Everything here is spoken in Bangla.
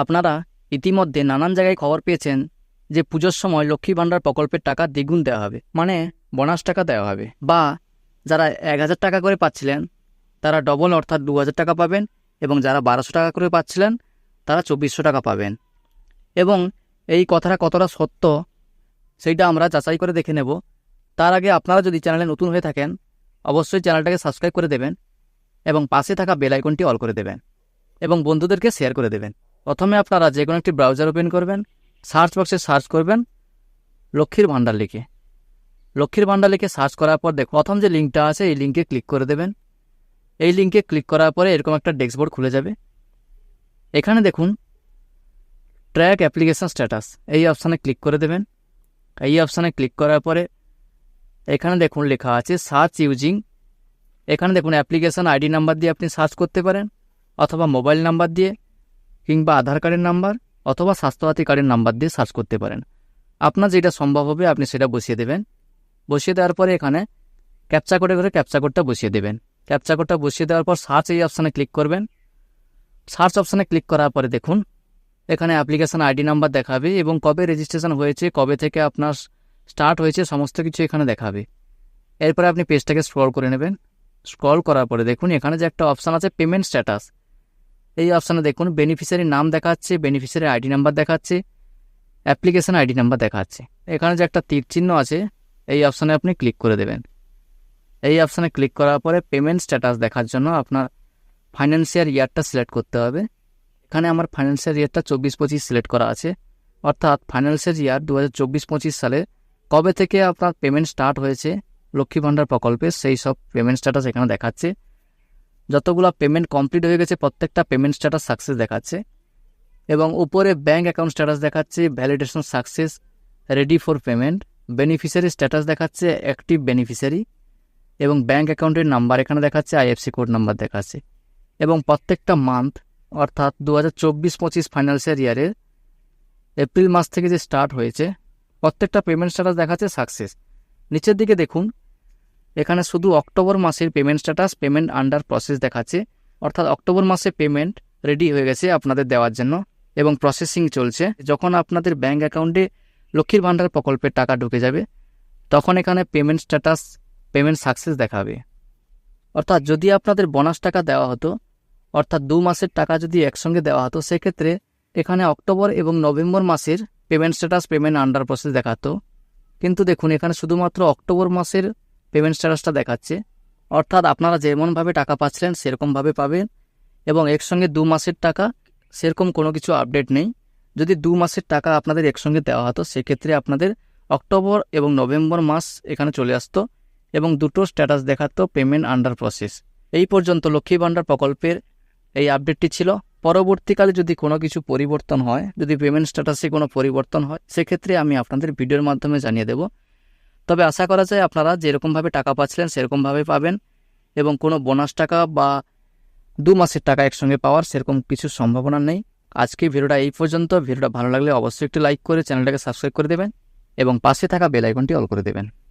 আপনারা ইতিমধ্যে নানান জায়গায় খবর পেয়েছেন যে পুজোর সময় লক্ষ্মী ভাণ্ডার প্রকল্পের টাকা দ্বিগুণ দেওয়া হবে। মানে বোনাস টাকা দেওয়া হবে। বা যারা এক হাজার টাকা করে পাচ্ছিলেন, তারা ডবল অর্থাৎ দু হাজার টাকা পাবেন এবং যারা বারোশো টাকা করে পাচ্ছিলেন, তারা চব্বিশশো টাকা পাবেন। এবং এই কথাটা কতটা সত্য, সেইটা আমরা যাচাই করে দেখে নেব। তার আগে আপনারা যদি চ্যানেলে নতুন হয়ে থাকেন, অবশ্যই চ্যানেলটাকে সাবস্ক্রাইব করে দেবেন এবং পাশে থাকা বেল আইকনটি অল করে দেবেন এবং বন্ধুদেরকে শেয়ার করে দেবেন। প্রথমে আপনারা যে কোনো একটি ব্রাউজার ওপেন করবেন সার্চ বক্সে সার্চ করবেন, লক্ষ্মীর ভাণ্ডার লিখে। লক্ষ্মীর ভাণ্ডার লিখে সার্চ করার পর দেখ প্রথম যে লিঙ্কটা আছে, এই লিঙ্কে ক্লিক করে দেবেন। এই লিঙ্কে ক্লিক করার পরে এরকম একটা ডেস্কবোর্ড খুলে যাবে। এখানে দেখুন ট্র্যাক অ্যাপ্লিকেশন স্ট্যাটাস এই অপশানে ক্লিক করে দেবেন। এই অপশানে ক্লিক করার পরে এখানে দেখুন লেখা আছে সার্চ ইউজিং এখানে দেখুন অ্যাপ্লিকেশন আইডি নাম্বার দিয়ে আপনি সার্চ করতে পারেন, অথবা মোবাইল নাম্বার দিয়ে। কিংবা আধার কার্ডের নাম্বার অথবা স্বাস্থ্যসাথী কার্ডের নাম্বার দিয়ে সার্চ করতে পারেন। আপনার যেটা সম্ভব হবে আপনি সেটা বসিয়ে দেবেন। বসিয়ে দেওয়ার পরে এখানে ক্যাপচা করে করে ক্যাপচা কোডটা বসিয়ে দেবেন। ক্যাপচা কোডটা বসিয়ে দেওয়ার পর সার্চ এই অপশানে ক্লিক করবেন। সার্চ অপশানে ক্লিক করার পরে দেখুন, এখানে অ্যাপ্লিকেশন আইডি নাম্বার দেখাবে এবং কবে রেজিস্ট্রেশন হয়েছে, কবে থেকে আপনার স্টার্ট হয়েছে, সমস্ত কিছু এখানে দেখাবে। এরপরে আপনি পেজটাকে স্ক্রল করে নেবেন। স্ক্রল করার পরে দেখুন, এখানে যে একটা অপশান আছে পেমেন্ট স্ট্যাটাস। এই অপশানে দেখুন বেনিফিশিয়ারির নাম দেখাচ্ছে বেনিফিশিয়ারি আইডি নাম্বার দেখাচ্ছে অ্যাপ্লিকেশন আইডি নাম্বার দেখাচ্ছে। এখানে যে একটা তীর চিহ্ন আছে, এই অপশানে আপনি ক্লিক করে দেবেন। এই অপশানে ক্লিক করার পরে পেমেন্ট স্ট্যাটাস দেখার জন্য আপনার ফাইন্যান্সিয়াল ইয়ারটা সিলেক্ট করতে হবে। এখানে আমার ফাইন্যান্সিয়াল ইয়ারটা চব্বিশ পঁচিশ সিলেক্ট করা আছে। অর্থাৎ ফাইন্যান্সিয়াল ইয়ার দু হাজার চব্বিশ পঁচিশ সালে কবে থেকে আপনার পেমেন্ট স্টার্ট হয়েছে, লক্ষ্মী ভাণ্ডার প্রকল্পে সেই সব পেমেন্ট স্ট্যাটাস এখানে দেখাচ্ছে। যতগুলো পেমেন্ট কমপ্লিট হয়ে গেছে, প্রত্যেকটা পেমেন্ট স্ট্যাটাস সাকসেস দেখাচ্ছে। এবং উপরে ব্যাঙ্ক অ্যাকাউন্ট স্ট্যাটাস দেখাচ্ছে validation success ready for payment beneficiary status দেখাচ্ছে অ্যাক্টিভ বেনিফিশিয়ারি এবং ব্যাঙ্ক অ্যাকাউন্টের নাম্বার এখানে দেখাচ্ছে আইএফসি কোড নাম্বার দেখাচ্ছে। এবং প্রত্যেকটা মান্থ অর্থাৎ দু হাজার চব্বিশ পঁচিশ ফাইন্যান্সিয়াল ইয়ারের এপ্রিল মাস থেকে যে স্টার্ট হয়েছে, প্রত্যেকটা পেমেন্ট স্ট্যাটাস দেখাচ্ছে সাকসেস নিচের দিকে দেখুন এখানে শুধু অক্টোবর মাসের payment status payment under process দেখাচ্ছে। অর্থাৎ অক্টোবর মাসে পেমেন্ট রেডি হয়ে গেছে আপনাদের দেওয়ার জন্য এবং প্রসেসিং চলছে। যখন আপনাদের ব্যাঙ্ক অ্যাকাউন্টে লক্ষ্মীর ভাণ্ডার প্রকল্পের টাকা ঢুকে যাবে, তখন এখানে পেমেন্ট স্ট্যাটাস পেমেন্ট সাকসেস দেখাবে। অর্থাৎ যদি আপনাদের বোনাস টাকা দেওয়া হতো, অর্থাৎ দু মাসের টাকা যদি একসঙ্গে দেওয়া হতো, সেক্ষেত্রে এখানে অক্টোবর এবং নভেম্বর মাসের payment status payment under process দেখাতো। কিন্তু দেখুন, এখানে শুধুমাত্র অক্টোবর মাসের পেমেন্ট স্ট্যাটাসটা দেখাচ্ছে। অর্থাৎ আপনারা যেমনভাবে টাকা পাচ্ছিলেন, সেরকমভাবে পাবেন এবং একসঙ্গে দু মাসের টাকা, সেরকম কোনো কিছু আপডেট নেই। যদি দু মাসের টাকা আপনাদের একসঙ্গে দেওয়া হতো, সেক্ষেত্রে আপনাদের অক্টোবর এবং নভেম্বর মাস এখানে চলে আসতো এবং দুটো স্ট্যাটাস দেখাতো পেমেন্ট আন্ডার প্রসেস এই পর্যন্ত লক্ষ্মী ভাণ্ডার প্রকল্পের এই আপডেটটি ছিল। পরবর্তীকালে যদি কোনো কিছু পরিবর্তন হয়, যদি পেমেন্ট স্ট্যাটাসে কোনো পরিবর্তন হয়, সেক্ষেত্রে আমি আপনাদের ভিডিওর মাধ্যমে জানিয়ে দেব। তবে আশা করা যায় আপনারা যেরকমভাবে টাকা পাচ্ছিলেন, সেরকমভাবে পাবেন এবং কোনো বোনাস টাকা বা দু মাসের টাকা একসঙ্গে পাওয়ার সেরকম কিছু সম্ভাবনা নেই। আজকে ভিডিওটা এই পর্যন্ত। ভিডিওটা ভালো লাগলে অবশ্যই একটি লাইক করে চ্যানেলটাকে সাবস্ক্রাইব করে দেবেন এবং পাশে থাকা বেল আইকনটি অল করে দেবেন।